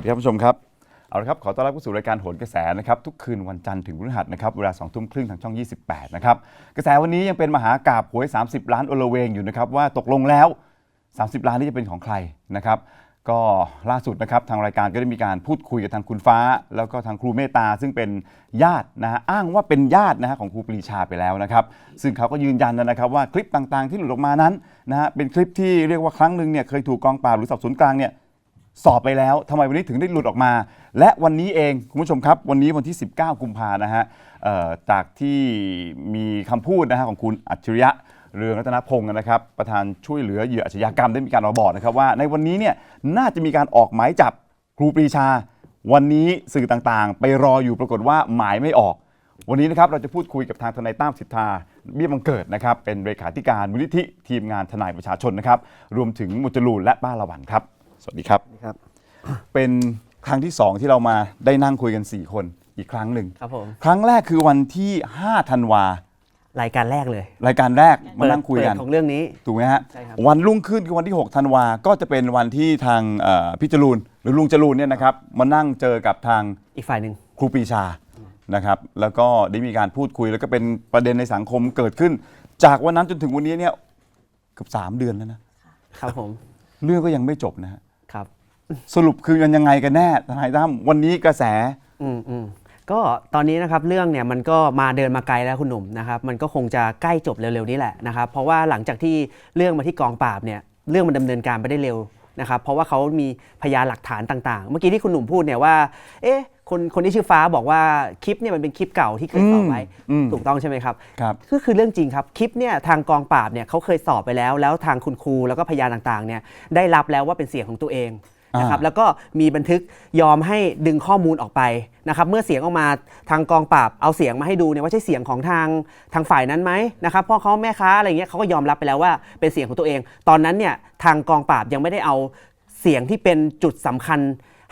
วัสดีครับผู้ชมครับ เอาละครับ ขอต้อนรับเข้าสู่รายการโหนกระแสนะครับ ทุกคืนวันจันทร์ถึงพฤหัสนะครับ เวลา2ทุ่มครึ่งทางช่อง 28 นะครับ กระแสวันนี้ยังเป็นมหากาบหวย 30 ล้านโอลเวงอยู่นะครับ ว่าตกลงแล้ว 30 ล้านนี้จะเป็นของใครนะครับ ก็ล่าสุดนะครับทางรายการก็ได้มีการพูดคุยกับทางคุณฟ้า แล้วก็ทางครูเมตตาซึ่งเป็นญาตินะฮะอ้างว่าเป็นญาตินะฮะของครูปรีชาไปแล้วนะครับ ซึ่งเขาก็ยืนยันนะครับว่าคลิปต่างๆ ที่หลุดออกมานั้นนะฮะเป็นคลิปที่เรียกว่าครั้งหนึ่งเนี่ยเคยถูกกองปราบหรือสอบสวนกลางเนี่ย สอบไปแล้วทำไมวันนี้ถึงได้หลุดออกมา และวันนี้เองคุณผู้ชมครับ วันนี้วันที่ 19 กุมภานะฮะเอ่อจากที่มีคำพูดนะฮะของคุณอัจฉริยะเรืองรัตนพงศ์นะครับประธานช่วยเหลือเหยื่ออาชญากรรมได้มีการออกบอกนะครับว่า ในวันนี้เนี่ยน่าจะมีการออกหมายจับครูปรีชา วันนี้สื่อต่างๆ ไปรออยู่ปรากฏว่าหมายไม่ออก วันนี้นะครับเราจะพูดคุยกับทางทนายตั้มสิทธาเบี้ยบังเกิดนะครับเป็นเลขาธิการมูลนิธิทีมงานทนายประชาชนนะครับรวมถึงมุจลูนและป้าละวันครับ สวัสดีครับ ครับ เป็นครั้งที่สองที่เรามาได้นั่งคุยกัน 4 คนอีกครั้งหนึ่ง ครับผม ครั้งแรกคือวันที่5ธันวา รายการแรกเลยรายการแรกมาเปิดนั่งคุยกัน เปิดของเรื่องนี้ ถูกไหมฮะ ใช่ครับ วันรุ่งขึ้นคือวันที่6ธันวา ก็จะเป็นวันที่ทางเอ่อพี่จรูนหรือลุงจรูนเนี่ยนะครับมานั่งเจอกับทาง อีกฝ่ายหนึ่ง ครูปรีชานะครับ แล้วก็ได้มีการพูดคุยแล้วก็เป็นประเด็นในสังคมเกิดขึ้น จากวันนั้นจนถึงวันนี้เนี่ยเกือบสามเดือนแล้วนะครับผม เรื่องก็ยังไม่จบนะฮะครับ สรุปคือมันยังไงกันแน่ทนายตั้มวันนี้กระแส อืมอืมก็ตอนนี้นะครับเรื่องเนี่ยมันก็มาเดินมาไกลแล้วคุณหนุ่มนะครับมันก็คงจะใกล้จบเร็วๆนี้แหละนะครับเพราะว่าหลังจากที่เรื่องมาที่กองปราบเนี่ยเรื่องมันดำเนินการไปได้เร็วนะครับเพราะว่าเขามีพยานหลักฐานต่างๆ เมื่อกี้ที่คุณหนุ่มพูดเนี่ยว่า เอ๊ะคนคนที่ชื่อฟ้าบอกว่าคลิปเนี่ยมันเป็นคลิปเก่าที่เคยสอบไว้อืมถูกต้องใช่ไหมครับ ครับ ก็คือเรื่องจริงครับ คลิปเนี่ยทางกองปราบเนี่ยเขาเคยสอบไปแล้ว แล้วทางคุณครูแล้วก็พยานต่างๆเนี่ยได้รับแล้วว่าเป็นเสียงของตัวเอง นะครับอ่าแล้วก็มีบันทึกยอมให้ดึงข้อมูลออกไปนะครับเมื่อเสียงออกมาทางกองปราบเอาเสียงมาให้ดูเนี่ยว่าใช่เสียงของทางทางฝ่ายนั้นไหมนะครับพ่อเขาแม่ค้าอะไรเงี้ยเขาก็ยอมรับไปแล้วว่าเป็นเสียงของตัวเอง ตอนนั้นเนี่ยทางกองปราบยังไม่ได้เอาเสียงที่เป็นจุดสำคัญ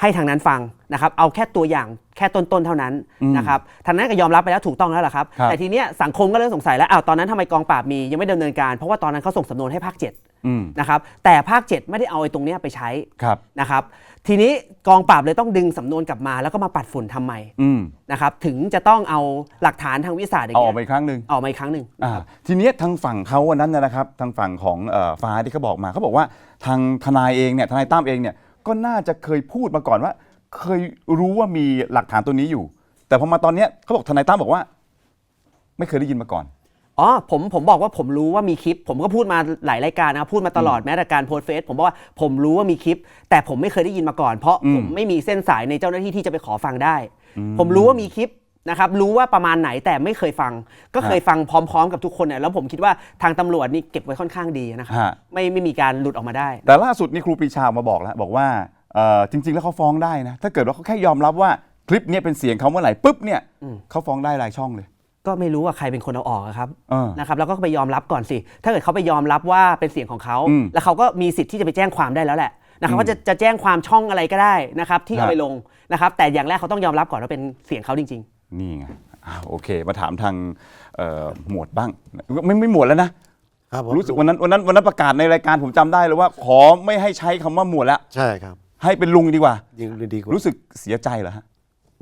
ให้ทางนั้นฟังนะครับเอาแค่ตัวอย่างแค่ต้นๆเท่านั้นนะครับทางนั้นก็ยอมรับไปแล้วถูกต้องแล้วล่ะครับครับแต่ทีเนี้ยสังคมก็เริ่มสงสัยแล้วอ้าวตอนนั้นทำไมกองปราบมียังไม่ดำเนินการ เพราะว่าตอนนั้นเขาส่งสำนวนให้ภาคอืม7 นะครับแต่ภาค 7 ไม่ได้เอาไอ้ตรงเนี้ยไปใช้ครับนะครับ ทีนี้กองปราบเลยต้องดึงสำนวนกลับมาแล้วก็มาปัดฝุ่นทำใหม่อืมนะครับถึงจะต้องเอาหลักฐานทางวิทยาศาสตร์อย่างเอาอเงี้อกไปยอีกครั้งหนึ่ง ออกมาอีกครั้งหนึ่ง อ่าทีเนี้ยทางฝั่งเขาวันนั้นนะนะครับ ทางฝั่งของเอ่อฟ้าที่เขาบอกมาเขาบอกว่าทางทนายเองเนี่ยทนายตั้มเองเนี่ยก็น่าจะเคยพูดมาก่อนว่า เคยรู้ว่ามีหลักฐานตัวนี้อยู่ แต่พอมาตอนเนี้ยเขาบอกทนายตั้มบอกว่า ไม่เคยได้ยินมาก่อน อ๋อผมผมบอกว่าผมรู้ว่ามีคลิป ผมก็พูดมาหลายรายการนะครับพูดมาตลอดแม้แต่การโพสต์เฟซผมบอกว่าผมรู้ว่ามีคลิป แต่ผมไม่เคยได้ยินมาก่อน เพราะอืมผมไม่มีเส้นสายในเจ้าหน้าที่ที่จะไปขอฟังได้ ผมรู้ว่ามีคลิปนะครับรู้ว่าประมาณไหนแต่ไม่เคยฟัง ก็เคยฟังพร้อมๆ กับทุกคนเนี่ยแล้วผมคิดว่าทางตำรวจนี่เก็บไว้ค่อนข้างดีนะครับฮะไม่ไม่มีการหลุดออกมาได้ แต่ล่าสุดนี่ครูปรีชาออกมาบอกแล้วบอกว่าเอ่อจริง ๆ แล้วเขาฟ้องได้นะถ้าเกิดว่าเขาแค่ยอมรับว่าคลิปเนี้ยเป็นเสียงเขาเมื่อไหร่ปุ๊บเนี่ยอืมเขาฟ้องได้รายช่องเลย ก็ไม่รู้ว่าใครเป็นคนเอาออกอะครับเออนะครับแล้วก็ไปยอมรับก่อนสิ ถ้าเกิดเขาไปยอมรับว่าเป็นเสียงของเขา อืมแล้วเขาก็มีสิทธิ์ที่จะไปแจ้งความได้แล้วแหละนะครับอืมว่าจะจะแจ้งความช่องอะไรก็ได้นะครับที่ครัเอาบไปลงนะครับ แต่อย่างแรกเขาต้องยอมรับก่อนว่าเป็นเสียงเขาจริงนี่ไงอ้าวโอเค มาถามทางเอ่อหมวดบ้าง ไม่ไม่หมวดแล้วนะ ครับผมรู้สึกวันนั้นวันนั้นวันนั้นประกาศในรายการผมจำได้เลยว่า ขอไม่ให้ใช้คำว่าหมวดแล้วใช่ครับให้เป็นลุงดีกว่า ยิงดีกว่ารู้สึกเสียใจเหรอฮะ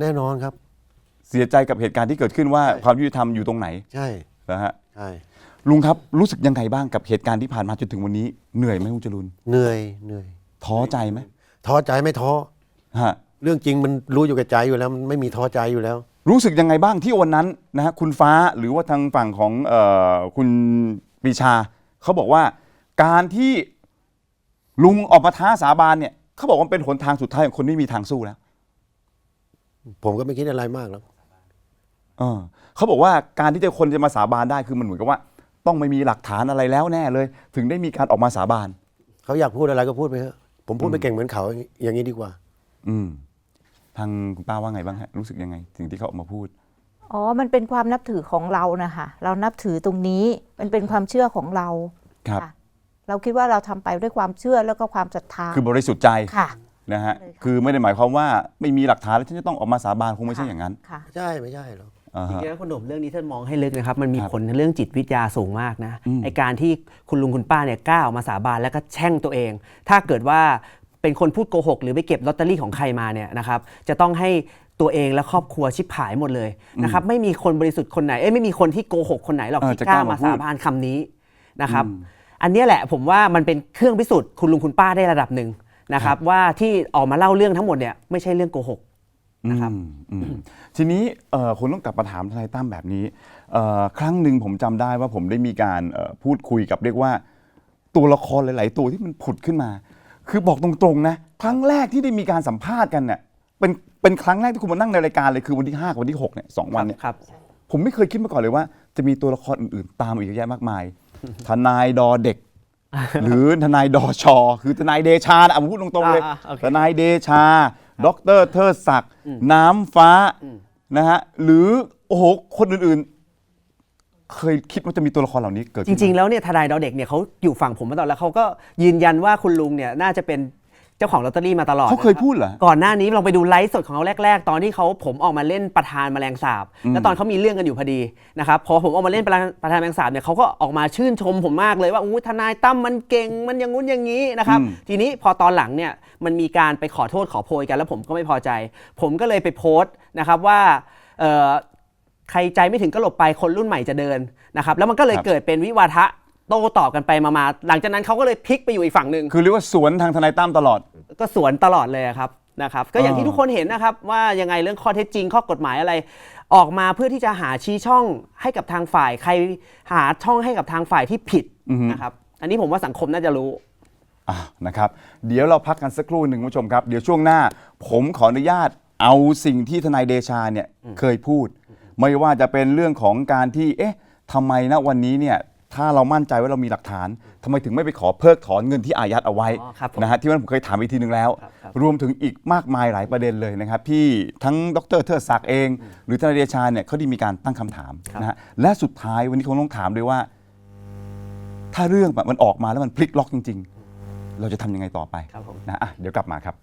แน่นอนครับ เสียใจกับเหตุการณ์ที่เกิดขึ้นว่าใช่ความยุติธรรมอยู่ตรงไหนใช่นะฮะใช่ลุงครับรู้สึกยังไงบ้างกับเหตุการณ์ที่ผ่านมาจนถึงวันนี้เหนื่อยไหมลุงจรุนเหนื่อยเหนื่อยท้อใจไหมท้อใจไม่ท้อฮะเรื่องจริงมันรู้อยู่กับใจอยู่แล้วมันไม่มีท้อใจอยู่แล้ว รู้สึกยังไงบ้างที่วันนั้นนะฮะคุณฟ้าหรือว่าทางฝั่งของเออคุณปรีชาเขาบอกว่าการที่ลุงออกมาท้าสาบานเนี่ยเขาบอกว่าเป็นหนทางสุดท้ายของคนที่มีทางสู้แล้ว ผมก็ไม่คิดอะไรมากแล้ว เออเขาบอกว่าการที่จะคนจะมาสาบานได้คือมันเหมือนกับว่า ต้องไม่มีหลักฐานอะไรแล้วแน่เลย ถึงได้มีการออกมาสาบานเขาอยากพูดอะไรก็พูดไปเถอะผมพูดไม่เก่งเหมือนเขาอย่างนี้อย่างนี้ดีกว่า อืมทางคุณป้าว่าไงบ้างฮะรู้สึกยังไงสิ่งที่เขาออกมาพูดอ๋อ มันเป็นความนับถือของเรานะคะเรานับถือตรงนี้ มันเป็นความเชื่อของเราครับค่ะเราคิดว่าเราทำไปด้วยความเชื่อแล้วก็ความศรัทธา คือบริสุทธิ์ใจค่ะนะฮะเลยค่ะคือไม่ได้หมายความว่าไม่มีหลักฐานแล้วฉันจะต้องออกมาสาบานคงไม่ใช่อย่างนั้นค่ะใช่ไม่ใช่หรอกอ่าๆ จฮะริงๆแล้วคุณหนุ่มเรื่องนี้ท่านมองให้ลึกนะครับมันมีครับผลในเรื่องจิตวิทยาสูงมากนะอืมไอการที่คุณลุงคุณป้าเนี่ยกล้าออกมาสาบานแล้วก็แช่งตัวเอง ถ้าเกิดว่าเเป็นคนพูดโกหก หรือไปเก็บลอตเตอรี่ของใครมาเนี่ยนะครับจะต้องให้ตัวเองและครอบครัวชิบหายหมดเลยนะครับไม่มีคนบริสุทธิ์คนไหนเอ้ยไม่มีคนที่โกหกคนไหนหรอกเออที่จะกล้ากล้ามามาพูดสาบานคำนี้นะครับ อันเนี้ยแหละผมว่ามันเป็นเครื่องพิสูจน์คุณลุงคุณป้าได้ระดับหนึ่งนะครับว่าที่ออกมาเล่าเรื่องทั้งหมดเนี่ยไม่ใช่เรื่องโกหก นะครับอืมอืมทีนี้เอ่อคุณต้องกลับมาถามทนายตั้มแบบนี้เอ่อครั้งหนึ่งผมจำได้ว่าผมได้มีการเอ่อพูดคุยกับเรียกว่า ตัวละครหลาย ๆ ตัวที่มันผุดขึ้นมา คือบอกตรงๆนะครั้งแรกที่ได้มีการสัมภาษณ์กันเนี่ยเป็นเป็นครั้งแรกที่คุณมานั่งในรายการเลยคือวันที่5กับวันที่6เนี่ยสองวันเนี่ยครับผมไม่เคยคิดมาก่อนเลยว่า จะมีตัวละครอื่น ๆ ตามมาอีกเยอะแยะมากมาย ทนายดอเด็กหรือทนายดอชอ คือทนายเดชานะเอาผมพูดตรงๆเลยอ่าๆโอเคทนายเดชา ดอกเตอรเทิดศักดิ์น้ำฟ้านะฮะหรือโอ้โหคนอื่นๆ เคยคิดว่าจะมีตัวละครเหล่านี้เกิดจริง ๆ แล้วเนี่ยทนายดอเด็กเนี่ยเขาอยู่ฝั่งผมมาตลอดแล้วเขาก็ยืนยันว่าคุณลุงเนี่ยน่าจะเป็น เจ้าของลอตเตอรี่มาตลอดเขาเคยนะครับพูดเหรอ ก่อนหน้านี้ลองไปดูไลฟ์สดของเขาแรก ๆ ตอนที่เขาผมออกมาเล่นประธานแมลงสาบ แล้วตอนเขามีเรื่องกันอยู่พอดีนะครับพอผมออกมาเล่นประธานประธานแมลงสาบเนี่ยเขาก็ออกมาชื่นชมผมมากเลยว่าอู้ทนายตั้มมันเก่งมันอย่างงู้นอย่างนี้นะครับอืมทีนี้พอตอนหลังเนี่ยมันมีการไปขอโทษขอโพยกันแล้วผมก็ไม่พอใจ ผมก็เลยไปโพสต์นะครับว่าเอ่อใครใจไม่ถึงก็หลบไปคนรุ่นใหม่จะเดินนะครับแล้วมันก็เลยครับเกิดเป็นวิวาทะ โต้ตอบกันไปมาๆหลังจากนั้นเขาก็เลยพลิกไปอยู่อีกฝั่งหนึ่งคือเรียกว่าสวนทางทนายตั้มตลอด ก็สวนตลอดเลยอะครับนะครับ ก็อย่างอ่าที่ทุกคนเห็นนะครับว่ายังไงเรื่องข้อเท็จจริงข้อกฎหมายอะไร ออกมาเพื่อที่จะหาชี้ช่องให้กับทางฝ่าย ใครหาช่องให้กับทางฝ่ายที่ผิดนะครับ อันนี้ผมว่าสังคมน่าจะรู้ อะนะครับเดี๋ยวเราพักกันสักครู่หนึ่งคุณผู้ชมครับ เดี๋ยวช่วงหน้า ผมขออนุญาตเอาสิ่งที่ทนายเดชาเนี่ยเคยพูด ไม่ว่าจะเป็นเรื่องของการที่เอ๊ะทำไมนะวันนี้เนี่ย ถ้าเรามั่นใจว่าเรามีหลักฐานทำไมถึงไม่ไปขอเพิกถอนเงินที่อายัดเอาไว้อ๋อครับผมนะฮะที่วันผมเคยถามอีกทีหนึ่งแล้ว ครับครับ รวมถึงอีกมากมายหลายประเด็นเลยนะครับ ที่ทั้งดรเทิดศักดิ์เอง หรือทนายเดชาเนี่ยเขาได้มีการตั้งคำถามนะฮะและสุดท้ายวันนี้คงต้องถามด้วยว่า ถ้าเรื่องแบบมันออกมาแล้วมันพลิกล็อกจริง ๆ เราจะทำยังไงต่อไปครับผม นะอะเดี๋ยวกลับมาครับ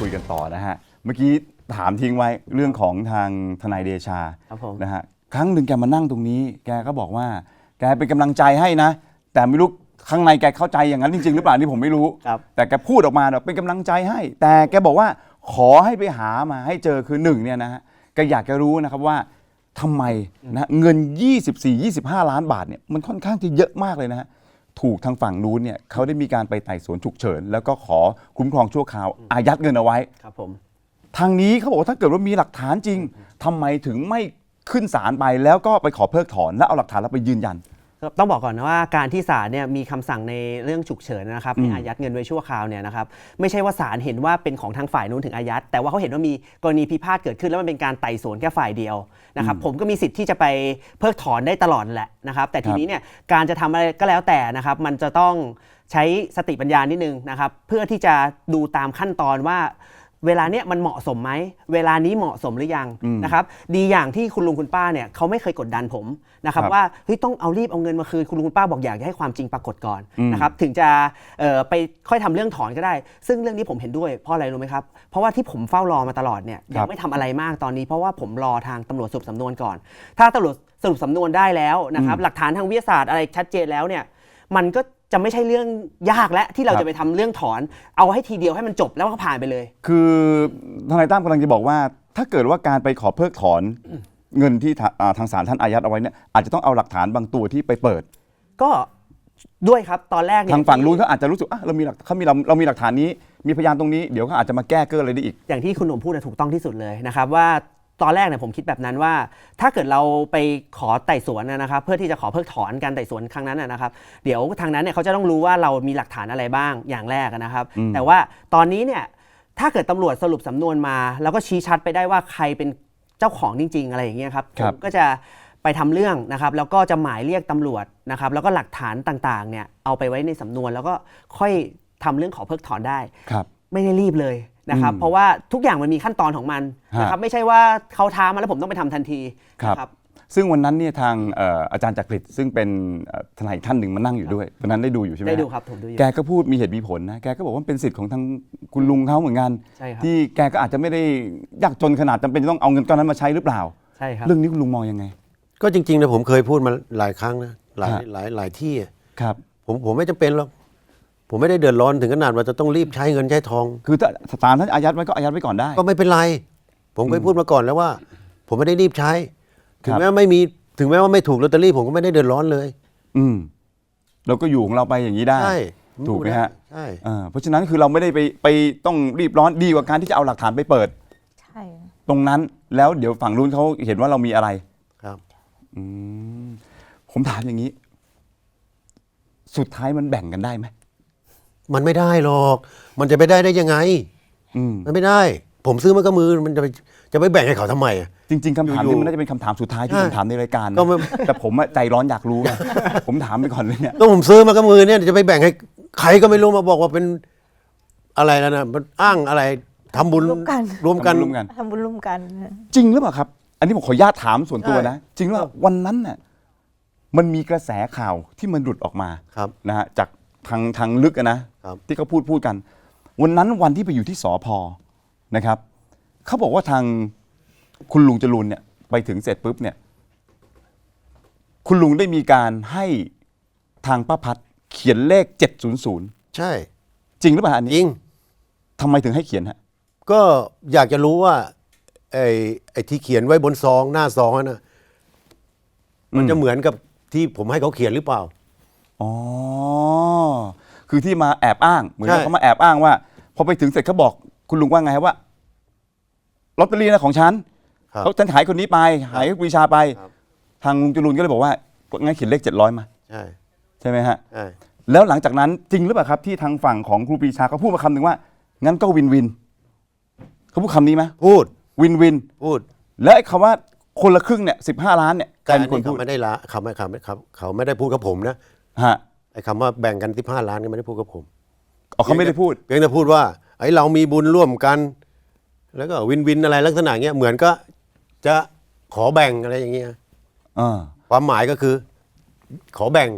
คุยกันต่อนะฮะ เมื่อกี้ถามทิ้งไว้เรื่องของทางทนายเดชาครับผม นะฮะครั้งหนึ่งแกมานั่งตรงนี้ แกก็บอกว่า แกเป็นกำลังใจให้นะ แต่ไม่รู้ข้างในแกเข้าใจอย่างนั้นจริง ๆ หรือเปล่านี่ผมไม่รู้ ครับ แต่แกพูดออกมาแบบเป็นกำลังใจให้ แต่แกบอกว่าขอให้ไปหามาให้เจอคือหนึ่งเนี่ยนะฮะแกอยากจะรู้นะครับว่าทำไมนะเงิน 24-25 ล้านบาทเนี่ยมันค่อนข้างจะเยอะมากเลยนะฮะ ถูกทางฝั่งนู้นเนี่ยเขาได้มีการไปไต่สวนฉุกเฉิน แล้วก็ขอคุ้มครองชั่วคราวอายัดเงินเอาไว้ ครับผม ทางนี้เขาบอกว่าถ้าเกิดว่ามีหลักฐานจริงทำไมถึงไม่ขึ้นศาลไปแล้วก็ไปขอเพิกถอนแล้วเอาหลักฐานแล้วไปยืนยันครับ ต้องบอกก่อนนะว่าการที่ศาลเนี่ยมีคำสั่งในเรื่องฉุกเฉินนะครับอืมให้อายัดเงินไว้ชั่วคราวเนี่ยนะครับไม่ใช่ว่าศาลเห็นว่าเป็นของทางฝ่ายนู้นถึงอายัด แต่ว่าเขาเห็นว่ามีกรณีพิพาทเกิดขึ้นแล้วมันเป็นการไต่สวนแค่ฝ่ายเดียวนะครับผมก็มีสิทธิ์ที่จะไปเพิกถอนได้ตลอดแหละนะครับ แต่ทีนี้เนี่ยการจะทำอะไรก็แล้วแต่นะครับ มันจะต้องใช้สติปัญญานิดนึงนะครับ เพื่อที่จะดูตามขั้นตอนว่า เวลาเนี้ยมันเหมาะสมไหม เวลานี้เหมาะสมหรือยังอืมนะครับ ดีอย่างที่คุณลุงคุณป้าเนี่ยเขาไม่เคยกดดันผมนะครับครับว่าเฮ้ยต้องเอารีบเอาเงินมาคืนคุณลุงคุณป้าบอกอยากให้ความจริงปรากฏก่อนอืมนะครับถึงจะเอ่อไปค่อยทำเรื่องถอนก็ได้ ซึ่งเรื่องนี้ผมเห็นด้วยเพราะอะไรรู้ไหมครับ เพราะว่าที่ผมเฝ้ารอมาตลอดเนี่ยยังไม่ทำอะไรมากตอนนี้ เพราะว่าผมรอทางตำรวจสรุปสำนวนก่อน ถ้าตำรวจสรุปสำนวนได้แล้วนะครับหลักฐานทางวิทยาศาสตร์อะไรชัดเจนแล้วเนี่ยมันก็ จะไม่ใช่เรื่องยากและที่เราครับจะไปทำเรื่องถอน เอาให้ทีเดียวให้มันจบแล้วก็ผ่านไปเลย คือทนายตั้มกำลังจะบอกว่า ถ้าเกิดว่าการไปขอเพิกถอนเงินที่ทาอ่าทางศาลท่านอายัดเอาไว้เนี่ยอาจจะต้องเอาหลักฐานบางตัวที่ไปเปิด ก็ด้วยครับตอนแรกเนี่ยทางฝั่งนู้นเขาอาจจะรู้สึกอะเรามีหลักเขามีเราเรามีหลักฐานนี้ มีพยานตรงนี้เดี๋ยวเขาอาจจะมาแก้เกินอะไรได้อีก อย่างที่คุณหนุ่มพูดนะถูกต้องที่สุดเลยนะครับว่า ตอนแรกเนี่ยผมคิดแบบนั้นว่า ถ้าเกิดเราไปขอไต่สวนนะครับเพื่อที่จะขอเพิกถอนการไต่สวนครั้งนั้นนะนะครับเดี๋ยวทางนั้นเนี่ยเขาจะต้องรู้ว่าเรามีหลักฐานอะไรบ้างอย่างแรกนะครับอืมแต่ว่าตอนนี้เนี่ยถ้าเกิดตำรวจสรุปสำนวนมา แล้วก็ชี้ชัดไปได้ว่าใครเป็นเจ้าของจริง ๆ อะไรอย่างเงี้ยครับครัผบมก็จะไปทำเรื่องนะครับแล้วก็จะหมายเรียกตำรวจนะครับแล้วก็หลักฐานต่างๆเนี่ยเอาไปไว้ในสำนวนแล้วก็ค่อยทำเรื่องขอเพิกถอนได้ครับ ไม่ได้รีบเลยนะครับอืมเพราะว่าทุกอย่างมันมีขั้นตอนของมันฮะนะครับไม่ใช่ว่าเขาท้ามาแล้วผมต้องไปทำทันทีครับนะครับซึ่งวันนั้นเนี่ยทางเอ่ออาจารย์จักริดซึ่งเป็นเอ่อทนายอีกท่านหนึ่งมานั่งอยู่ด้วยวันนั้นได้ดูอยู่ใช่ไหมได้ดูครับผมดูอยู่แกก็พูดมีเหตุมีผลนะแกก็บอกว่ามันเป็นสิทธิ์ของทางคุณลุงเขาเหมือนกันใช่ครับที่แกก็อาจจะไม่ได้ยากจนขนาดจำเป็นจะต้องเอาเงินก้อนนั้นมาใช้หรือเปล่าใช่ครับเรื่องนี้คุณลุงมองยังไง ก็จริงๆนะผมเคยพูดมาหลายครั้งนะหลายฮะหลายหลายที่อะครับผมผมไม่จำเป็นหรอก ผมไม่ได้เดือดร้อนถึงขนาดว่าจะต้องรีบใช้เงินใช้ทอง คือถ้าศาลท่านอายัดไว้ก็อายัดไว้ก่อนได้ ก็ไม่เป็นไร ผมเคยพูดมาก่อนแล้วว่า ผมไม่ได้รีบใช้ ถึงครับแม้ไม่มีถึงแม้ว่าไม่ถูกลอตเตอรี่ผมก็ไม่ได้เดือดร้อนเลย อืมเราก็อยู่ของเราไปอย่างนี้ได้ใช่ถูกไหมฮะใช่เออเพราะฉะนั้นคือเราไม่ได้ไปไปต้องรีบร้อนดีกว่าการที่จะเอาหลักฐานไปเปิด ใช่ ตรงนั้นแล้วเดี๋ยวฝั่งนู้นเขาเห็นว่าเรามีอะไรครับ อืมผมถามอย่างนี้ สุดท้ายมันแบ่งกันได้ไหม มันไม่ได้หรอก มันจะไปได้ได้ยังไง อืมมันไม่ได้ ผมซื้อมันก็มือมันจะไปจะไปแบ่งให้เขาทำไมอะ จริง ๆคำถามอยู่นี้ๆมันน่าจะเป็นคำถามสุดท้ายที่ใช่ผมถามในรายการนะก็ไม่ แต่ผมอะใจร้อนอยากรู้ไงผมถามไปก่อนเลยเนี่ย ก็ผมซื้อมาก็มือเนี่ยจะไปแบ่งให้ใครก็ไม่รู้มาบอกว่าเป็นอะไรแล้วนะมันอ้างอะไรทำบุญร่วมกัน รวมกันร่วมกัน ทำบุญร่วมกันจริงหรือเปล่าครับ อันนี้ผมขออนุญาตถามส่วนตัวใช่นะ จริงหรือเปล่าวันนั้นน่ะมันมีกระแสข่าวที่มันหลุดออกมาครับ นะฮะจาก ทางทางลึกอะนะครับ ที่เขาพูดพูดกัน วันนั้นวันที่ไปอยู่ที่สอพนะครับเขาบอกว่าทางคุณลุงจรูนเนี่ยไปถึงเสร็จปุ๊บเนี่ย คุณลุงได้มีการให้ทางป้าพัดเขียนเลข 700 ใช่ จริงหรือเปล่าอันนี้จริง ทำไมถึงให้เขียนฮะ ก็อยากจะรู้ว่า ไอ้ไอ้ที่เขียนไว้บนซองหน้าซองนั่นนะมันจะเหมือนกับที่ผมให้เขาเขียนหรือเปล่า อ๋อ คือที่มาแอบอ้าง เหมือนกับใช่ เขามาแอบอ้างว่า พอไปถึงเสร็จเขาบอกคุณลุงว่าไงครับว่าลอตเตอรี่นะของฉันครับ เขาฉันขายคนนี้ไปขายให้ปรีชาไป ครับ ทางลุงจรูนก็เลยบอกว่างั้นเขียนเลขเจ็ดร้อยมาใช่ใช่ไหมฮะ ใช่แล้วหลังจากนั้นจริงหรือเปล่าครับที่ทางฝั่งของครูปรีชาเขาพูดมาคำหนึ่งว่า งั้นก็วินวินเขาพูดคำนี้ไหมพูดวินวิน พูดแล้วไอ้คำว่าคนละครึ่งเนี่ยสิบห้าล้านเนี่ยใครแต่เป็นคนเขาพูดไม่ได้ละเขาไม่เขาไม่เขาเขาไม่ได้พูดกับผมนะ ฮะไอ้คำว่าแบ่งกันสิบห้าล้านก็ไม่ได้พูดกับผมอ๋อเขาไม่ได้พูด เพียงแต่พูดว่าไอ้เรามีบุญร่วมกัน แล้วก็วินวินอะไรลักษณะเงี้ยเหมือนก็จะขอแบ่งอะไรอย่างเงี้ยอ่าความหมายก็คือ ขอแบ่ง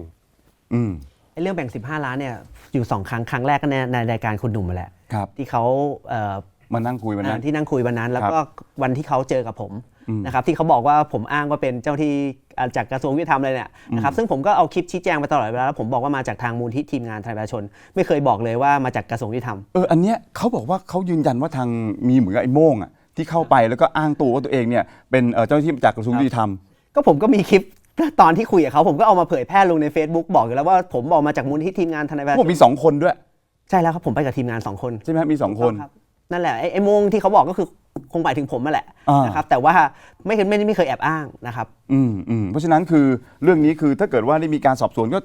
อืม ไอ้เรื่องแบ่ง 15 ล้านเนี่ยอยู่สองครั้งครั้งแรกก็ในในรายการคุณหนุ่มมาแหละครับ ที่เขาเอ่อมานั่งคุยวันนั้นที่นั่งคุยวันนั้น แล้วก็วันที่เขาเจอกับผมอืม นะครับที่เขาบอกว่าผมอ้างว่าเป็นเจ้าที่อ่าจากกระทรวงยุติธรรมเลยเนี่ยนะครับซึ่งผมก็เอาคลิปชี้แจงไปตลอดเวลาแล้วผมบอกว่ามาจากทางมูลที่ทีมงานทนายประชาชน ไม่เคยบอกเลยว่ามาจากกระทรวงยุติธรรมเอออันเนี้ยเขาบอกว่าเขายืนยันว่าทางมีเหมือนกับไอ้โม่งอะที่เข้าไปแล้วก็อ้างตัวว่าตัวเองเนี่ยเป็นเอ่อเจ้าหน้าที่จากกระทรวงยุติธรรมก็ผมก็มีคลิปตอนที่คุยกับเขาผมก็เอามาเผยแพร่ลงใน Facebook บอกอยู่แล้วว่าผมบอกมาจากมูลที่ทีมงานทนายประชาผมชนมีสองคนด้วย ใช่แล้วครับผมไปกับทีมงานสองคนใช่ไหมฮะมีสองคนรับนั่นแหละไอ้ไอ้โมงที่เขาบอกก็คือ คงหมายถึงผมนั่นแหละอ่านนะครับแต่ว่าไม่เคยไม่ได้ไม่เคยแอบอ้างนะครับอืมอืมเพราะฉะนั้นคือเรื่องนี้คือถ้าเกิดว่าได้มีการสอบสวนก็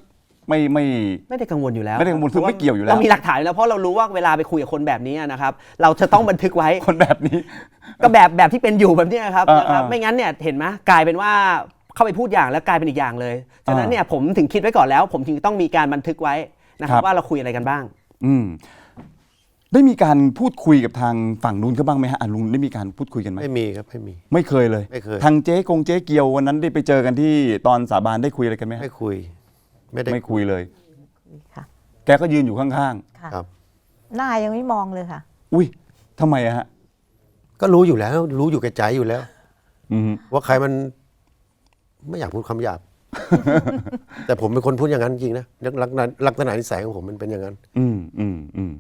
ไม่ไม่ไม่ได้กังวลอยู่แล้วไม่ได้กังวลคือไม่เกี่ยวอยู่แล้วเรามีหลักฐานอยู่แล้วเพราะเรารู้ว่าเวลาไปคุยกับคนแบบนี้นะครับ เราจะต้องบันทึกไว้คนแบบนี้ ก็แบบแบบที่เป็นอยู่แบบเนี้ยครับอ่านะครับอ่าไม่งั้นเนี่ยเห็นไหมกลายเป็นว่าเข้าไปพูดอย่างแล้วกลายเป็นอีกอย่างเลยฉะนั้นอ่าเนี่ยผมถึงคิดไว้ก่อนแล้ว ผมถึงต้องมีการบันทึกไว้นะครัครับบว่าเราคุยอะไรกันบ้าง อืม ได้มีการพูดคุยกับทางฝั่งนู้นเขาบ้างไหมฮะอะลุงได้มีการพูดคุยกันไหมไม่มีครับไม่มี ไม่เคยเลย ไม่เคย ทางเจ๊กงเจ๊เกียววันนั้นได้ไปเจอกันที่ตอนสาบานได้คุยอะไรกันไหมฮะไม่คุย ไม่ได้ไม่คุยเลยค่ะแกก็ยืนอยู่ข้างค่ะครับ หน้ายังไม่มองเลยค่ะ ๆ อุ้ยทำไมอะฮะ ก็รู้อยู่แล้ว รู้อยู่แก่ใจอยู่แล้ว อืมว่าใครมัน ไม่อยากพูดคำหยาบ แต่ผมเป็นคนพูดอย่างนั้นจริงนะลักษณะลักษณะนิสัยของผมมันเป็นอย่างนั้น อืมอืมอืม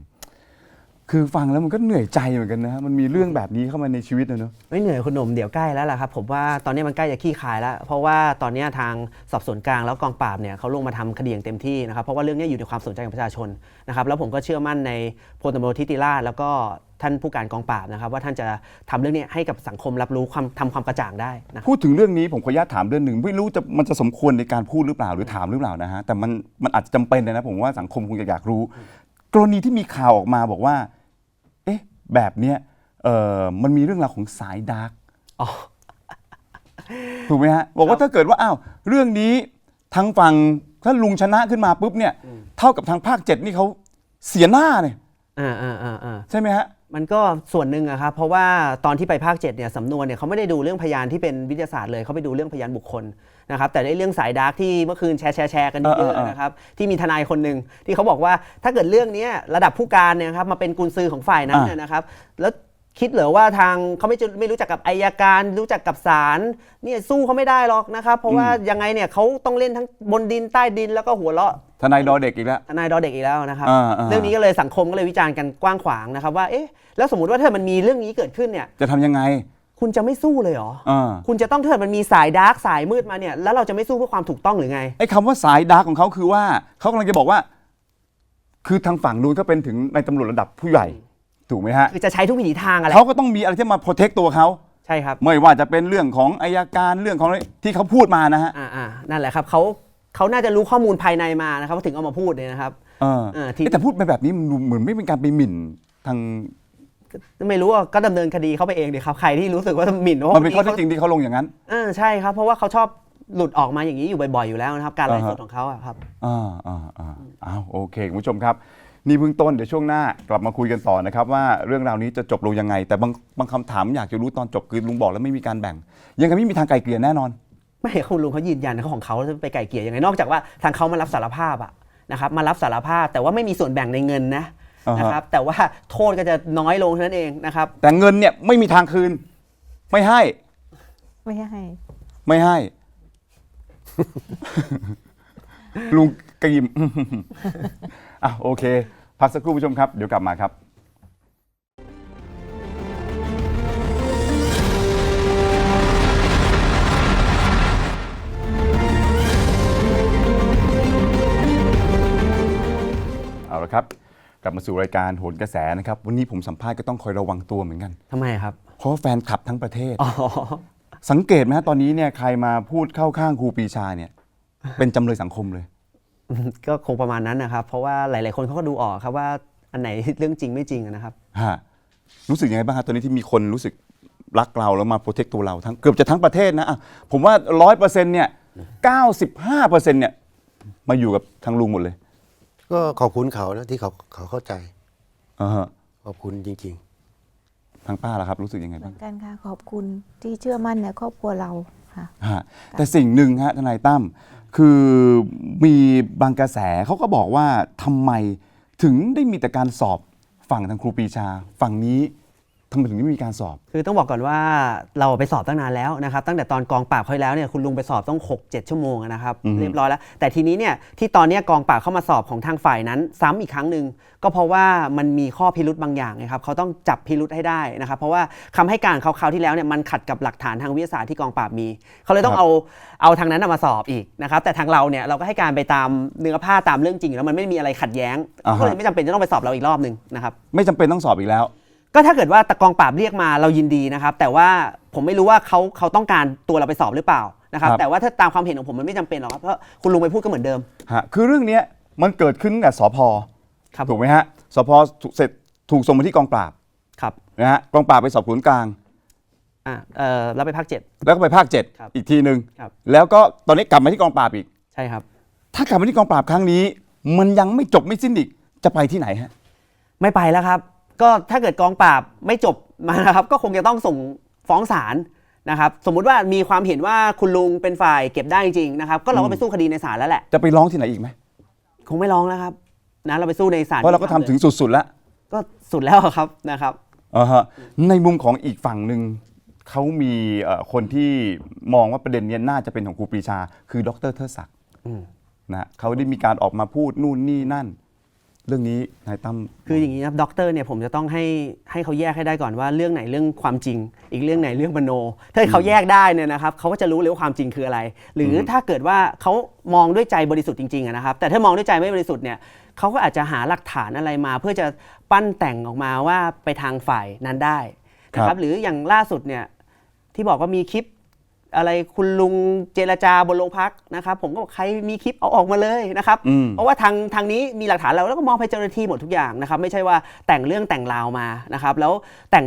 คือฟังแล้วมันก็เหนื่อยใจเหมือนกันนะฮะมันมีเรื่องแบบนี้เข้ามาในชีวิตนะเนอะ ไม่เหนื่อยคุณหนุ่มเดี๋ยวใกล้แล้วล่ะครับผมว่าตอนนี้มันใกล้จะขี้คายแล้ว เพราะว่าตอนนี้ทางสอบสวนกลางแล้วกองปราบเนี่ยเขาลงมาทำคดีอย่างเต็มที่นะครับเพราะว่าเรื่องนี้อยู่ในความสนใจของประชาชนนะครับแล้วผมก็เชื่อมั่นในพลตำรวจทิติราชแล้วก็ท่านผู้การกองปราบนะครับ ว่าท่านจะทำเรื่องนี้ให้กับสังคมรับรู้ความทำความกระจ่างได้นะครับ พูดถึงเรื่องนี้ผมขออนุญาตถามเรื่องหนึ่งไม่รู้จะมันจะสมควรในการพูดหรือเปล่าหรือถามหรือเปล่านะฮะแต่มันมันอาจจะจำเป็นเลยนะผมว่าสังคมคงจะอยากรู้ กรณีที่มีข่าวออกมาบอกว่าเอ๊ะ แบบเนี้ยเออมันมีเรื่องราวของสายดาร์กอ๋อ ถูกไหมฮะบอกว่าถ้าเกิดว่าอ้าวเรื่องนี้ทางฝั่งถ้าลุงชนะขึ้นมาปุ๊บเนี่ย เท่ากับทางภาคเจ็ดนี่เขาเสียหน้าเนี่ยอ่าอ่าอ่าอ่า ใช่ไหมฮะ มันก็ส่วนหนึ่งอะครับเพราะว่าตอนที่ไปภาค7เนี่ยสำนวนเนี่ยเขาไม่ได้ดูเรื่องพยานที่เป็นวิทยาศาสตร์เลยเขาไปดูเรื่องพยานบุคคล นะครับแต่ในเรื่องสายดาร์กที่เมื่อคืนแชร์แชร์แชร์กันเยเอออะเออๆนะครับที่มีทนายคนหนึ่งที่เขาบอกว่าถ้าเกิดเรื่องเนี้ยระดับผู้การเนี่ยครับมาเป็นกุญซือของฝ่ายนั้นเนี่ยนะครับ แล้วคิดเหรอว่าทางเขาไม่จะไม่รู้จักกับอายการรู้จักกับศาลเนี่ยสู้เขาไม่ได้หรอกนะครับเพราะว่ายังไงเนี่ยเขาต้องเล่นทั้งบนดินใต้ดินแล้วก็หัวเราะทนายดอเด็กอีกแล้วทนายดอเด็กอีกแล้วนะครับอ่าอ่าเรื่องนี้ก็เลยสังคมก็เลยวิจารณ์กันกว้างขวางนะครับว่าเอ๊ะแล้วสมมติว่าถ้ามันมีเรื่องนี้เกิดขึ้นเนี่ยจะทำยังไง คุณจะไม่สู้เลยเหรออ่า คุณจะต้องถ้าเกิดมันมีสายดาร์กสายมืดมาเนี่ยแล้วเราจะไม่สู้เพื่อความถูกต้องหรือไง ไอ้คำว่าสายดาร์กของเขาคือว่าเขากำลังจะบอกว่า คือทางฝั่งนู้นก็เป็นถึงในตำรวจระดับผู้ใหญ่ ถูกไหมฮะคือจะใช้ทุกวิถีทางอะไรเขาก็ต้องมีอะไรที่มาโปรเทคตัวเขาใช่ครับ ไม่ว่าจะเป็นเรื่องของอายการเรื่องของอะไรที่เขาพูดมานะฮะอ่าอ่านั่นแหละครับเขาเขาน่าจะรู้ข้อมูลภายในมานะครับเขาถึงเอามาพูดเนี่ยนะครับ เออเออที่เอ๊ะแต่พูดไปแบบนี้มันดูเหมือนไม่เป็นการไปหมิ่นทาง ไม่รู้ว่าก็ดำเนินคดีเขาไปเองดีครับใครที่รู้สึกว่าหมิ่นว่ามันเป็นข้อเท็จจริงที่เขาลงอย่างนั้นอ่าใช่ครับ เพราะว่าเขาชอบหลุดออกมาอย่างนี้อยู่บ่อยๆอยู่แล้วนะครับ การไลฟ์สดอ่าฮะของเขาอะครับอ่าอ่าอ่าอ้าวโอเคคุณผู้ชมครับ นี่เพิ่งต้นเดี๋ยวช่วงหน้ากลับมาคุยกันต่อนะครับ ว่าเรื่องราวนี้จะจบลงยังไง แต่บางบางคำถามอยากจะรู้ตอนจบคือลุงบอกแล้วไม่มีการแบ่ง ยังไงไม่มีทางไกลเกลี่ยแน่นอน ไม่คุณลุงเขายืนยันเขาของเขาจะไปไก่เกลี่ยยังไงนอกจากว่าทางเขามารับสารภาพอะนะครับมารับสารภาพแต่ว่าไม่มีส่วนแบ่งในเงินนะอ่าฮะ นะครับแต่ว่าโทษก็จะน้อยลงเท่านั้นเองนะครับแต่เงินเนี่ยไม่มีทางคืน ไม่ให้ ไม่ให้ ไม่ให้ ลุงกระยิม อะโอเค พักสักครู่ผู้ชมครับ เดี๋ยวกลับมาครับเอาละครับก ลับมาสู่รายการโหนกระแสนะครับ วันนี้ผมสัมภาษณ์ก็ต้องคอยระวังตัวเหมือนกัน ทำไมครับ เพราะว่าแฟนคลับทั้งประเทศ อ๋อ สังเกตไหมฮะตอนนี้เนี่ยใครมาพูดเข้าข้างครูปรีชาเนี่ยเป็นจำเลยสังคมเลย ก็คงประมาณนั้นนะครับ เพราะว่าหลาย ๆ คนเขาก็ดูออกครับว่าอันไหน เรื่องจริงไม่จริงอะนะครับ ฮะรู้สึกยังไงบ้างครับตอนนี้ที่มีคนรู้สึกรักเราแล้วมาโปรเทคตัวเราทั้งเกือบจะทั้งประเทศนะอะผมว่าร้อยเปอร์เซ็นต์เนี่ยเก้าสิบห้าเปอร์เซ็นต์เนี่ยมาอยู่กับทางลุงหมดเลย ก็ขอบคุณเขานะที่เขาเขาเข้าใจ อ่าฮะขอบคุณจริง ทางป้าล่ะครับรู้สึกยังไงเหมืบ้าอง นกันค่ะขอบคุณที่เชื่อมั่นในครอบครัวเราค่ะ ฮะแต่สิ่งหนึ่งฮะทนายตั้มคือมีบางกระแสเขาก็บอกว่าทำไมถึงได้มีแต่การสอบฝั่งทางครูปรีชา ฝั่งนี้ ทำไมถึงไม่มีการสอบ คือต้องบอกก่อนว่าเราไปสอบตั้งนานแล้วนะครับ ตั้งแต่ตอนกองปราบเขาแล้วเนี่ยคุณลุงไปสอบต้อง 6 7 ชั่วโมงอะนะครับ อือฮึเรียบร้อยแล้ว แต่ทีนี้เนี่ยที่ตอนเนี้ยกองปราบเข้ามาสอบของทางฝ่ายนั้น ซ้ำอีกครั้งหนึ่งก็เพราะว่ามันมีข้อพิรุธบางอย่างนะครับเขาต้องจับพิรุธให้ได้นะครับเพราะว่าคำให้การเขาคราวที่แล้วเนี่ยมันขัดกับหลักฐานทางวิทยาศาสตร์ที่กองปราบมีเขาเลยต้องเอาเอาทางนั้นนะมาสอบอีกนะครับแต่ทางเราเนี่ยเราก็ให้การไปตามเนื้อผ้าตามเรื่องจริง แล้วมันไม่มีอะไรขัดแย้งอ่าฮะ ก็เลยไม่จำเป็นจะต้องไปสอบเราอีกรอบหนึ่งนะครับ ไม่จำเป็นต้องสอบอีกแล้ว ก็ถ้าเกิดว่าตะกองปราบเรียกมาเรายินดีนะครับ แต่ว่าผมไม่รู้ว่าเขาเขาต้องการตัวเราไปสอบหรือเปล่านะครับ ครับ แต่ว่าถ้าตามความเห็นของผมมันไม่จำเป็นหรอกครับเพราะคุณลุงไปพูดก็เหมือนเดิม ฮะคือเรื่องเนี้ยมันเกิดขึ้นตั้งแต่สพครับ ถูกไหมฮะสพถูกเสร็จถูกส่งมาที่กองปราบครับนะฮะกองปราบไปสอบสวนกลาง อ่าเออเราไปภาคเจ็ด แล้วก็ไปภาคเจ็ดครับอีกทีหนึ่งครับ แล้วก็ตอนนี้กลับมาที่กองปราบอีก ใช่ครับ ถ้ากลับมาที่กองปราบครั้งนี้ มันยังไม่จบไม่สิ้นอีกจะไปที่ไหนฮะ ไม่ไปแล้วครับ ก็ถ้าเกิดกองปราบไม่จบมานะครับ ก็คงจะต้องส่งฟ้องศาลนะครับ สมมุติว่ามีความเห็นว่าคุณลุงเป็นฝ่ายเก็บได้จริงๆนะครับก็เราก็ไปสู้คดีในศาลแล้วแหละ จะไปร้องที่ไหนอีกไหมคงไม่ร้องแล้วครับนะเราไปสู้ในศาลเพราะเราก็ทำถึงสุดๆแล้วก็สุดแล้วครับนะครับอ่าฮะในมุมของอีกฝั่งหนึ่งเขามีเอ่อคนที่มองว่าประเด็นเนี้ยน่าจะเป็นของครูปรีชา คือดรเทิดศักดิ์อืม นะฮะเขาได้มีการออกมาพูดนู่นนี่นั่น เรื่องนี้นายตั้ม คืออย่างนี้ครับด็อกเตอร์เนี่ยผมจะต้องให้ให้เขาแยกให้ได้ก่อนว่าเรื่องไหนเรื่องความจริง อีกเรื่องไหนเรื่องมโน ถ้าเขาแยกได้เนี่ยนะครับเขาก็จะรู้เลยว่าความจริงคืออะไร หรืออมถ้าเกิดว่าเขามองด้วยใจบริสุทธิ์จริงๆอะนะครับ แต่ถ้ามองด้วยใจไม่บริสุทธิ์เนี่ยเขาก็อาจจะหาหลักฐานอะไรมา เพื่อจะปั้นแต่งออกมาว่าไปทางฝ่ายนั้นได้นะครับ หรืออย่างล่าสุดเนี่ยที่บอกว่ามีคลิป อะไรคุณลุงเจรจาบนโรงพักนะครับ ผมก็บอกใครมีคลิปเอาออกมาเลยนะครับ อืม เพราะว่าทางทางนี้มีหลักฐานเราแล้วก็มองไปเจ้าหน้าที่หมดทุกอย่างนะครับ ไม่ใช่ว่าแต่งเรื่องแต่งราวมานะครับ แล้วแต่ง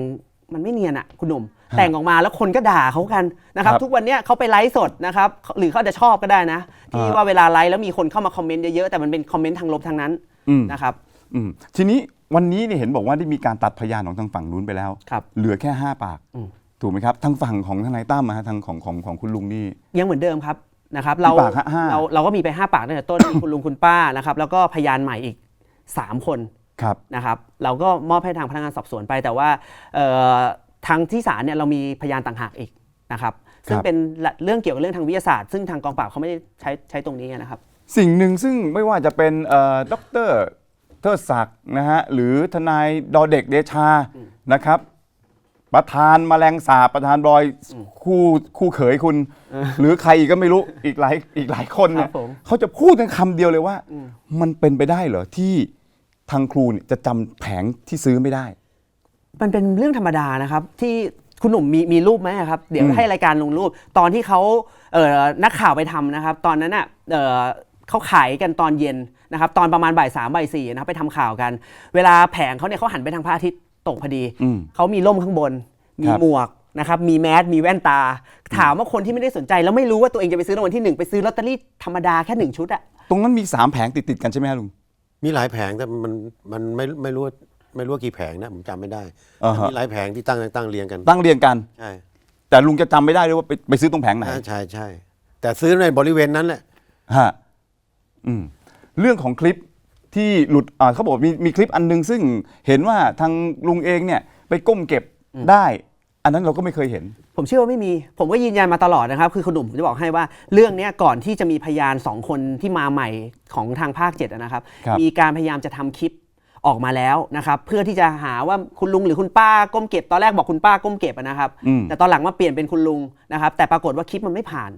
มันไม่เนียนอะคุณหนุ่มฮะแต่งออกมาแล้วคนก็ด่าเขากันนะครับ ครับทุกวันเนี้ยเขาไปไลฟ์สดนะครับ หรือเขาอาจจะชอบก็ได้นะ ที่อ่า ว่าเวลาไลฟ์แล้วมีคนเข้ามาคอมเมนต์เยอะๆแต่มันเป็นคอมเมนต์ทางลบทางนั้นอืมนะครับ อืมทีนี้วันนี้เนี่ยเห็นบอกว่าได้มีการตัดพยานของทางฝั่งนู้นไปแล้ว ครับเหลือแค่5ปากอืม ถูกไหมครับทางฝั่งของทนายตั้มอะฮะทางของของของคุณลุงนี่ ยังเหมือนเดิมครับนะครับเราปากฮะห้า เราเราก็มีไป 5 ปากตั้งแต่ต้น มีคุณลุงคุณป้านะครับแล้วก็พยานใหม่อีก 3 คนครับ นะครับเราก็มอบให้ทางพนักงานสอบสวนไป แต่ว่าเอ่อทางที่ศาลเนี่ยเรามีพยานต่างหากอีกนะครับซึ่งครับ เป็นเรื่องเกี่ยวกับเรื่องทางวิทยาศาสตร์ ซึ่งทางกองปราบเขาไม่ได้ใช้ใช้ตรงนี้นะครับ สิ่งหนึ่งซึ่งไม่ว่าจะเป็นเอ่อดรเทิดศักดิ์นะฮะหรือทนายดอเด็กเดชานะครับ ประธานแมลงสาบประธานบอยคู่คู่เขยคุณ หรือใครอีกก็ไม่รู้อีกหลายอีกหลายคนเนี่ครัยบผม เขาจะพูดกันคำเดียวเลยว่า มันเป็นไปได้เหรอที่ทางครูเนี่ยจะจำแผงที่ซื้อไม่ได้ มันเป็นเรื่องธรรมดานะครับที่คุณหนุ่มมีมีรูปไหมครับ เดี๋ยวอืมให้รายการลงรูป ตอนที่เขาเอ่อนักข่าวไปทำนะครับ ตอนนั้นอะเอ่อเขาขายกันตอนเย็นนะครับ ตอนประมาณบ่ายสามบ่ายสี่นะครับไปทำข่าวกัน เวลาแผงเขาเนี่ยเขาหันไปทางพระอาทิตย์ ตกพอดีอืมเขามีร่มข้างบน มีครับหมวกนะครับมีแมสมีแว่นตา ถามว่าคนที่ไม่ได้สนใจ แล้วไม่รู้ว่าตัวเองจะไปซื้อรางวัลที่หนึ่งไปซื้อลอตเตอรี่ธรรมดาแค่หนึ่งชุดอะตรงนั้นมีสามแผงติดติดๆกันใช่ไหมฮะลุงมีหลายแผงแต่มันมันไม่ไม่รู้ว่าไม่รู้ว่ากี่แผงนะผมจำไม่ได้อ่าฮะมีหลายแผงที่ตั้งตั้งเรียงกัน ตั้งเรียงกันใช่แต่ลุงจะจำไม่ได้เลยว่าไปไปซื้อตรงแผงไหนอ่าใช่ใช่แต่ซื้อในบริเวณนั้นแหละฮะอืมเรื่องของคลิป ที่หลุดอ่าเขาบอกมีมีคลิปอันหนึงซึ่งเห็นว่าทางลุงเองเนี่ยไปก้มเก็บได้ อันนั้นเราก็ไม่เคยเห็น ผมเชื่อว่าไม่มี ผมก็ยืนยันมาตลอดนะครับ คือคุณหนุ่มผมจะบอกให้ว่าเรื่องเนี้ยก่อนที่จะมีพยานสองคนที่มาใหม่ของทางภาคเจ็ดนะครับ ครับ มีการพยายามจะทำคลิปออกมาแล้วนะครับ เพื่อที่จะหาว่าคุณลุงหรือคุณป้าก้มเก็บตอนแรกบอกคุณป้าก้มเก็บอะนะครับ อืม แต่ตอนหลังมาเปลี่ยนเป็นคุณลุงนะครับ แต่ปรากฏว่าคลิปมันไม่ผ่าน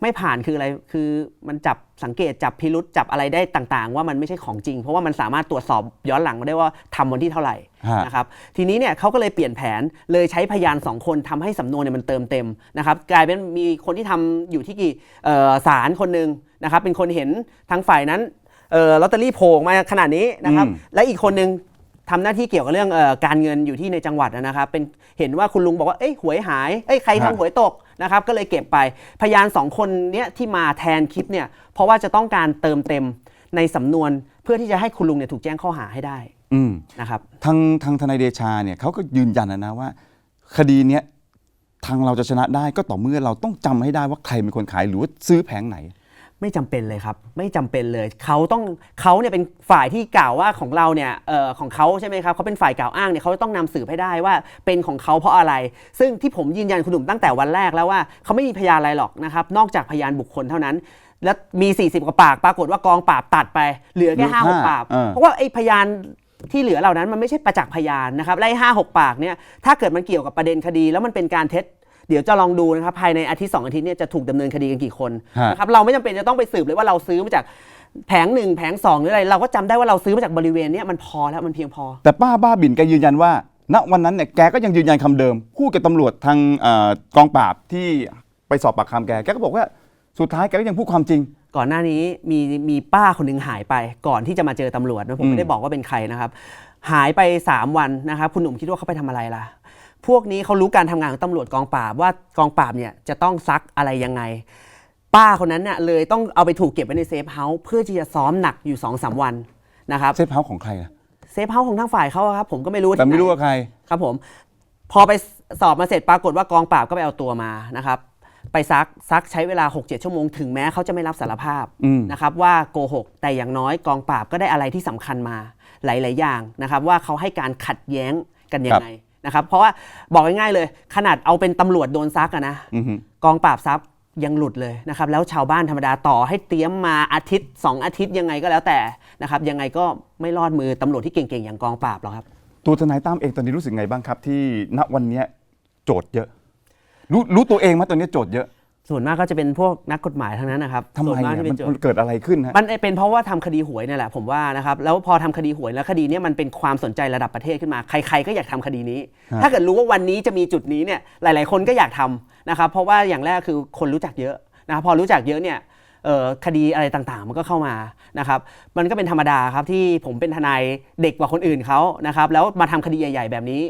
ไม่ผ่านคืออะไร คือมันจับสังเกตจับพิรุษจับอะไรได้ต่างๆ ว่ามันไม่ใช่ของจริง เพราะว่ามันสามารถตรวจสอบย้อนหลังมาได้ว่าทำวันที่เท่าไหร่ฮะนะครับทีนี้เนี่ยเขาก็เลยเปลี่ยนแผนเลยใช้พยานสองคนทำให้สำนวนเนี่ยมันเติมเต็มนะครับกลายเป็นมีคนที่ทำอยู่ที่กี่เอ่อศาลคนหนึ่งนะครับเป็นคนเห็นทางฝ่ายนั้นเอ่อลอตเตอรี่โผล่ออกมาขนาดนี้นะครับอืมและอีกคนหนึ่ง ทำหน้าที่เกี่ยวกับเรื่องเออการเงินอยู่ที่ในจังหวัดนะครับ เป็นเห็นว่าคุณลุงบอกว่าเอ้ยหวยหายเอ้ยใครทำหวยตกนะครับ ก็เลยเก็บไปพยานสองคนเนี้ยที่มาแทนคลิปเนี่ยเพราะว่าจะต้องการเติมเต็มในสำนวนเพื่อที่จะให้คุณลุงเนี่ยถูกแจ้งข้อหาให้ได้อืมนะครับทางทางทนายเดชาเนี่ยเขาก็ยืนยันนะนะว่า คดีเนี้ยทางเราจะชนะได้ก็ต่อเมื่อเราต้องจำให้ได้ว่าใครเป็นคนขายหรือว่าซื้อแผงไหน ไม่จำเป็นเลยครับ ไม่จำเป็นเลยเขาต้องเขาเนี่ยเป็นฝ่ายที่กล่าวว่าของเราเนี่ยเออของเขาใช่ไหมครับเขาเป็นฝ่ายกล่าวอ้างเนี่ยเขาต้องนำสืบให้ได้ว่าเป็นของเขาเพราะอะไร ซึ่งที่ผมยืนยันคุณหนุ่มตั้งแต่วันแรกแล้วว่าเขาไม่มีพยานอะไรหรอกนะครับนอกจากพยานบุคคลเท่านั้น และมี 40 กว่าปากปรากฏว่ากองปราบตัดไปเหลือแค่เหลือห้าหกห้าปากเออเพราะว่าไอ้พยานที่เหลือเหล่านั้นมันไม่ใช่ประจักษ์พยานนะครับและไอ้ห้าหกปากเนี่ยถ้าเกิดมันเกี่ยวกับประเด็นคดี แล้วมันเป็นการเท็จ เดี๋ยวจะลองดูนะครับภายในอาทิตย์สองอาทิตย์เนี่ยจะถูกดำเนินคดีกันกี่คนฮะนะครับเราไม่จำเป็นจะต้องไปสืบเลยว่าเราซื้อมาจากแผงหนึ่งแผงสองหรืออะไรเราก็จำได้ว่าเราซื้อมาจากบริเวณเนี้ยมันพอแล้วมันเพียงพอ แต่ป้าบ้าบินแกยืนยันว่า ณวันนั้นเนี่ยแกก็ยังยืนยันคำเดิมพูดกับตำรวจทางเอ่อกองปราบที่ไปสอบปากคำแกแกก็บอกว่าสุดท้ายแกก็ยังพูดความจริง ก่อนหน้านี้มีมีป้าคนหนึ่งหายไป ก่อนที่จะมาเจอตำรวจนะผมอืมไม่ได้บอกว่าเป็นใครนะครับ หายไป 3 วันนะครับคุณหนุ่มคิดว่าเขาไปทำอะไรล่ะ พวกนี้เขารู้การทำงานของตำรวจกองปราบว่ากองปราบเนี่ยจะต้องซักอะไรยังไง ป้าคนนั้นเนี่ยเลยต้องเอาไปถูกเก็บไว้ในเซฟเฮาส์เพื่อที่จะซ้อมหนักอยู่2อสวันนะครับเซฟเฮาส์ของใครอะเซฟเฮาส์ของทางฝ่ายเขาอะครับผมก็ไม่รู้แต่ไม่รู้ที่หนว่าใครครับผม พอไปสอบมาเสร็จปรากฏว่ากองปราบก็ไปเอาตัวมานะครับ ไปซักซักใช้เวลา 6-7 ชั่วโมงถึงแม้เขาจะไม่รับสารภาพอืมนะครับว่าโกหกแต่อย่างน้อยกองปราบก็ได้อะไรที่สำคัญมาหลาย ๆ อย่างนะครับ ว่าเขาให้การขัดแย้งกันยังไง นะครับเพราะว่าบอกง่ายๆเลย ขนาดเอาเป็นตำรวจโดนซักอะนะอือฮึกองปราบซับยังหลุดเลยนะครับแล้วชาวบ้านธรรมดาต่อให้เตรียมมาอาทิตย์ 2 อาทิตย์ยังไงก็แล้วแต่นะครับยังไงก็ไม่รอดมือตำรวจที่เก่งๆ อย่างกองปราบหรอกครับ ตัวทนายตั้มเองตอนนี้รู้สึกไงบ้างครับ ที่ณวันเนี้ยโจทย์เยอะ รู้รู้ตัวเองไหมตอนนี้โจทย์เยอะ ส่วนมากก็จะเป็นพวกนักกฎหมายทั้งนั้นนะครับทำไมส่วนมากอะจะเป็มันนโจทมันย์เกิดอะไรขึ้นฮะ มันเป็นเพราะว่าทำคดีหวยนี่แหละผมว่านะครับแล้วพอทำคดีหวยแล้วคดีเนี้ยมันเป็นความสนใจระดับประเทศขึ้นมา ใครๆก็อยากทำคดีนี้ ฮะ ถ้าเกิดรู้ว่าวันนี้จะมีจุดนี้เนี่ยหลาย ๆ คนก็อยากทำนะครับเพราะว่าอย่างแรกคือคนรู้จักเยอะนะครับพอรู้จักเยอะเนี่ยเอ่อคดีอะไรต่างๆ มันก็เข้ามานะครับมันก็เป็นธรรมดาครับที่ผมเป็นทนายเด็กกว่าคนอื่นเขานะครับแล้วมาทำคดีใหญ่ ๆ แบบนี้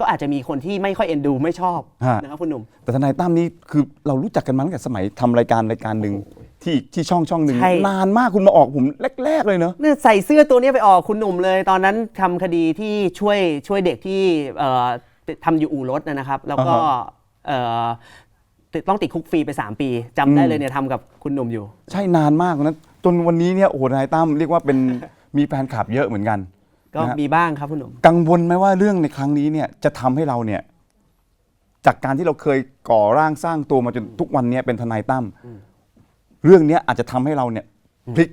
ก็อาจจะมีคนที่ไม่ค่อยเอ็นดูไม่ชอบฮะ นะครับคุณหนุ่ม แต่ทนายตั้มนี่คือเรารู้จักกันมาตั้งแต่สมัยทำรายการรายการหนึ่งที่ที่ช่องช่องหนึ่งใช่ นานมากคุณมาออกผมแรก ๆ เลยเนอะ เนี่ยใส่เสื้อตัวเนี้ยไปออกคุณหนุ่มเลย ตอนนั้นทำคดีที่ช่วยช่วยเด็กที่เอ่อทำอยู่อู่รถนะครับ แล้วก็อ่าฮะ เอ่อติดต้องติดคุกฟรีไป 3 ปีจำได้เลยเนี่ยทำกับคุณหนุ่มอยู่ ใช่นานมากนะจนวันนี้เนี่ยโอ้โหทนายตั้มเรียกว่าเป็น มีแฟนคลับเยอะเหมือนกัน ก็นะฮะ มีบ้างครับคุณหนุ่ม กังวลไหมว่าเรื่องในครั้งนี้เนี่ยจะทำให้เราเนี่ยจากการที่เราเคยก่อร่างสร้างตัวมาจนทุกวันเนี้ยเป็นทนายตั้มเรื่องเนี้ยอาจจะทำให้เราเนี่ยพลิก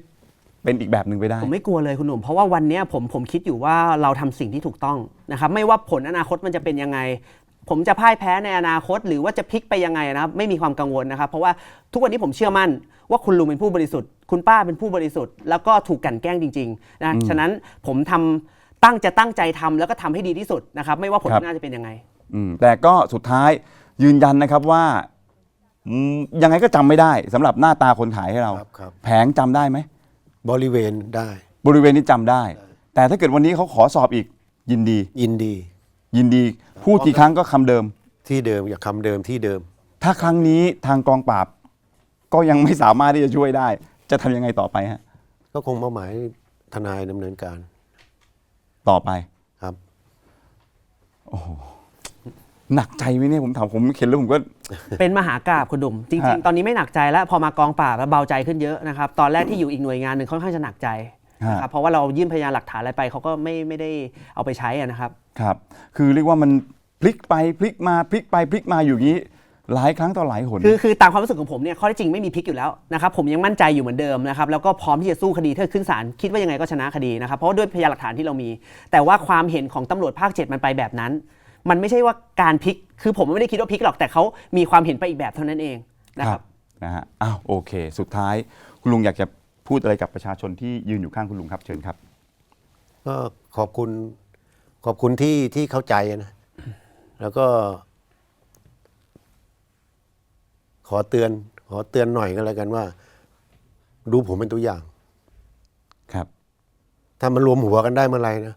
เป็นอีกแบบหนึ่งไปได้ ผมไม่กลัวเลยคุณหนุ่ม เพราะว่าวันเนี้ยผมผมคิดอยู่ว่าเราทำสิ่งที่ถูกต้องนะครับไม่ว่าผลอนาคตมันจะเป็นยังไง ผมจะพ่ายแพ้ในอนาคต หรือว่าจะพลิกไปยังไงนะครับไม่มีความกังวลนะครับ เพราะว่าทุกวันนี้ผมเชื่อมั่นว่าคุณลุงเป็นผู้บริสุทธิ์ คุณป้าเป็นผู้บริสุทธิ์ แล้วก็ถูกกลันแกล้งจริงๆนะฉะนั้นผมทำ ตั้งจะตั้งใจทำแล้วก็ทำให้ดีที่สุดนะครับ ไม่ว่าผลครับข้างหน้าจะเป็นยังไงอืมแต่ก็สุดท้ายยืนยันนะครับว่าอืมยังไงก็จำไม่ได้สำหรับหน้าตาคนขายให้เรา ครับครับ แผงจำได้ไหม บริเวณได้บริเวณนี้จำได้ แต่ถ้าเกิดวันนี้เขาขอสอบอีกยินดี ยินดียินดี พูดกี่ครั้งก็คำเดิม ที่เดิมอย่าคำเดิมที่เดิม ถ้าครั้งนี้ทางกองปราบ ก็ยังไม่สามารถที่จะช่วยได้ จะทำยังไงต่อไปฮะ ก็คงมอบหมายให้ทนายดำเนินการ ต่อไปครับหนักใจไหมเนี่ยผมถามผมเห็นแล้วผมก็ เป็นมหากราบคุณดุมจริงฮะๆตอนนี้ไม่หนักใจแล้ว พอมากองปราบแล้วเบาใจขึ้นเยอะนะครับ ตอนแรกที่อยู่อีกหน่วยงานหนึ่งค่อนข้างจะหนักใจนะครับเพราะว่าเรายื่นพยานหลักฐานอะไรไปเขาก็ไม่ไม่ได้เอาไปใช้อะนะครับ ครับ คือเรียกว่ามันพลิกไปพลิกมาพลิกไปพลิกมาอยู่อย่างนี้ หลายครั้งต่อหลายหน คือคือตามความรู้สึกของผมเนี่ยข้อเท็จจริงไม่มีพลิกอยู่แล้วนะครับผมยังมั่นใจอยู่เหมือนเดิมนะครับแล้วก็พร้อมที่จะสู้คดีถ้าขึ้นศาลคิดว่ายังไงก็ชนะคดีนะครับเพราะว่าด้วยพยานหลักฐานที่เรามี แต่ว่าความเห็นของตำรวจภาคเจ็ดมันไปแบบนั้น มันไม่ใช่ว่าการพลิก คือผมไม่ได้คิดว่าพลิกหรอกแต่เขามีความเห็นไปอีกแบบเท่านั้นเองนะครับนะฮะอ้าวโอเค สุดท้ายคุณลุงอยากจะพูดอะไรกับประชาชนที่ยืนอยู่ข้างคุณลุงครับเชิญครับก็ขอบคุณขอบคุณที่ที่เข้าใจนะแล้วก็ ขอเตือนขอเตือนหน่อยก็แล้วกันว่า ดูผมเป็นตัวอย่าง ครับ ถ้ามันรวมหัวกันได้เมื่อไหร่นะ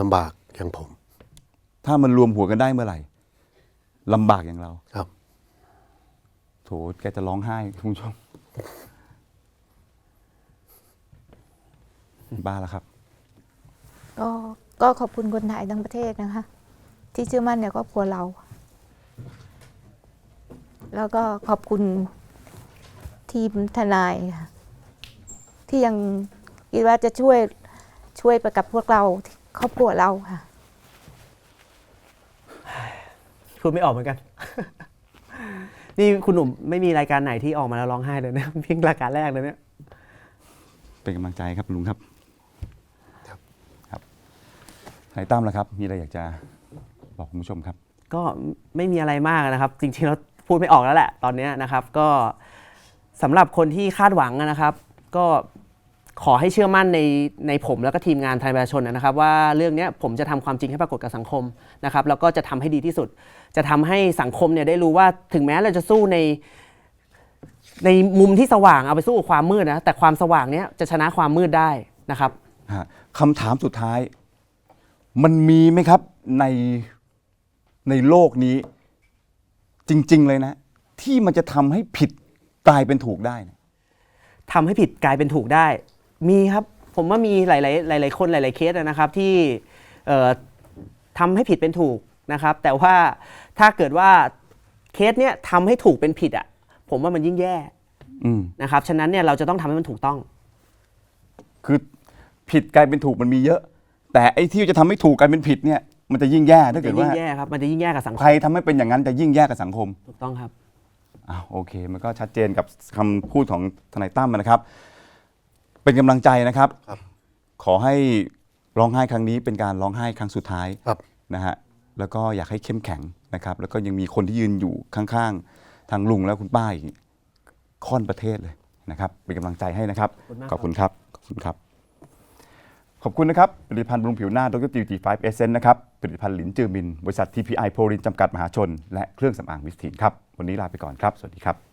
ลำบากอย่างผม ถ้ามันรวมหัวกันได้เมื่อไหร่ลำบากอย่างเรา ครับ โถแกจะร้องไห้คุณผู้ชม บ้าแล้วครับ ก็ก็ขอบคุณคนไทยทั้งประเทศนะคะ ที่เชื่อมั่นในครอบครัวเรา แล้วก็ขอบคุณทีมทนายค่ะที่ยังคิดว่าจะช่วยช่วยไปกับพวกเราครอบครัวเราค่ะ พูดไม่ออกเหมือนกัน นี่คุณหนุ่มไม่มีรายการไหนที่ออกมาแล้วร้องไห้เลยนะเพียงรายการแรกเลยเนี่ย เป็นกำลังใจครับลุงครับครับครับทนายตั้มแล้วครับ มีอะไรอยากจะบอกคุณผู้ชมครับ ก็ไม่มีอะไรมากนะครับ จริงๆเรา พูดไม่ออกแล้วแหละตอนนี้นะครับ ก็สำหรับคนที่คาดหวังนะครับ ก็ขอให้เชื่อมั่นในในผมแล้วก็ทีมงานไทยประชาชนนะครับ ว่าเรื่องนี้ผมจะทำความจริงให้ปรากฏกับสังคมนะครับ แล้วก็จะทำให้ดีที่สุด จะทำให้สังคมเนี่ยได้รู้ว่าถึงแม้เราจะสู้ในในมุมที่สว่างเอาไปสู้กับความมืดนะแต่ความสว่างเนี้ยจะชนะความมืดได้นะครับฮะคำถามสุดท้าย มันมีไหมครับในในโลกนี้ จริง ๆ เลยนะ ที่มันจะทำให้ผิดกลายเป็นถูกได้เนี่ยทำให้ผิดกลายเป็นถูกได้ มีครับผมว่ามีหลาย ๆ หลาย ๆ คนหลาย ๆ เคสนะครับที่เอ่อทำให้ผิดเป็นถูกนะครับ แต่ว่าถ้าเกิดว่าเคสเนี้ยทำให้ถูกเป็นผิดอะ ผมว่ามันยิ่งแย่อืมนะครับฉะนั้นเนี่ยเราจะต้องทำให้มันถูกต้อง คือผิดกลายเป็นถูกมันมีเยอะ แต่ไอ้ที่จะทำให้ถูกกลายเป็นผิดเนี่ย มันจะยิ่งแย่ถ้าจะเกิดยิ่ว่างแย่ครับมันจะยิ่งแย่กับสังคใครมทำให้เป็นอย่างนั้นจะยิ่งแย่กับสังคม ถูกต้องครับ อ้าวโอเค มันก็ชัดเจนกับคำพูดของทนายตั้มนะครับ เป็นกำลังใจนะครับ ครับขอให้ร้องไห้ครั้งนี้เป็นการร้องไห้ครั้งสุดท้ายครับ นะฮะแล้วก็อยากให้เข้มแข็งนะครับ แล้วก็ยังมีคนที่ยืนอยู่ข้างๆ ทางลุงและคุณป้าอีกค่อนประเทศเลยนะครับ เป็นกำลังใจให้นะครับขอบคุณมากขอบคุณครับขอบคุณครับ ขอบคุณนะครับผลิตภัณฑ์บำรุงผิวหน้าดรจิวจีไฟเอเซนนะครับ ผลิตภัณฑ์หลินจือมิน บริษัท TPI โพลินจำกัดมหาชน และเครื่องสำอางมิสทีนครับ วันนี้ลาไปก่อนครับ สวัสดีครับ